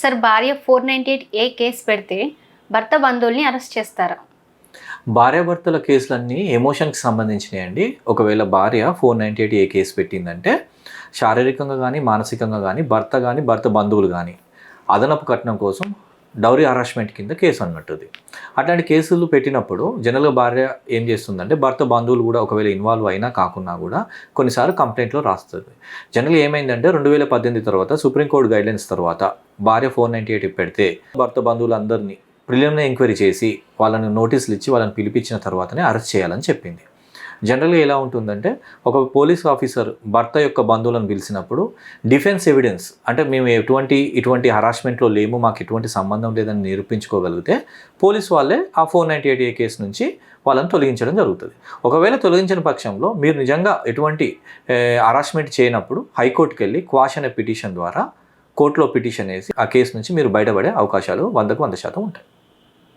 Sir భార్య four ninety eight A case పెడితే భర్త బంధువుల్ని అరెస్ట్ చేస్తారా? భార్యాభర్తల కేసులన్నీ ఎమోషన్కి సంబంధించినవి అండి ఒకవేళ భార్య four ninety eight A case పెట్టిందంటే శారీరకంగా కానీ మానసికంగా కానీ భర్త కానీ భర్త బంధువులు కానీ అదనపు కట్నం కోసం డౌరీ హరాస్మెంట్ కింద కేసు అన్నట్టుది. అట్లాంటి కేసులు పెట్టినప్పుడు జనరల్గా భార్య ఏం చేస్తుందంటే భర్త బంధువులు కూడా ఒకవేళ ఇన్వాల్వ్ అయినా కాకున్నా కూడా కొన్నిసార్లు కంప్లైంట్లో రాస్తుంది. జనరల్గా ఏమైందంటే రెండు వేల పద్దెనిమిది తర్వాత సుప్రీంకోర్టు గైడ్లైన్స్ తర్వాత భార్య ఫోర్ నైంటీ ఎయిట్ పెడితే భర్త బంధువులందరినీ ప్రిలిమినరీ ఎంక్వైరీ చేసి వాళ్ళని నోటీసులు ఇచ్చి వాళ్ళని పిలిపించిన తర్వాతనే అరెస్ట్ చేయాలని చెప్పింది. జనరల్గా ఎలా ఉంటుందంటే ఒక పోలీస్ ఆఫీసర్ భర్త యొక్క బంధువులను పిలిచినప్పుడు డిఫెన్స్ ఎవిడెన్స్ అంటే మేము ఎటువంటి ఇటువంటి హరాస్మెంట్లో లేము మాకు ఎటువంటి సంబంధం లేదని నిరూపించుకోగలిగితే పోలీస్ వాళ్ళే ఆ four ninety eight A case నుంచి వాళ్ళని తొలగించడం జరుగుతుంది. ఒకవేళ తొలగించిన పక్షంలో మీరు నిజంగా ఎటువంటి హరాస్మెంట్ చేయనప్పుడు హైకోర్టుకి వెళ్ళి క్వాష్ అనే పిటిషన్ ద్వారా కోర్టులో పిటిషన్ వేసి ఆ కేసు నుంచి మీరు బయటపడే అవకాశాలు వందకు వంద శాతం ఉంటాయి.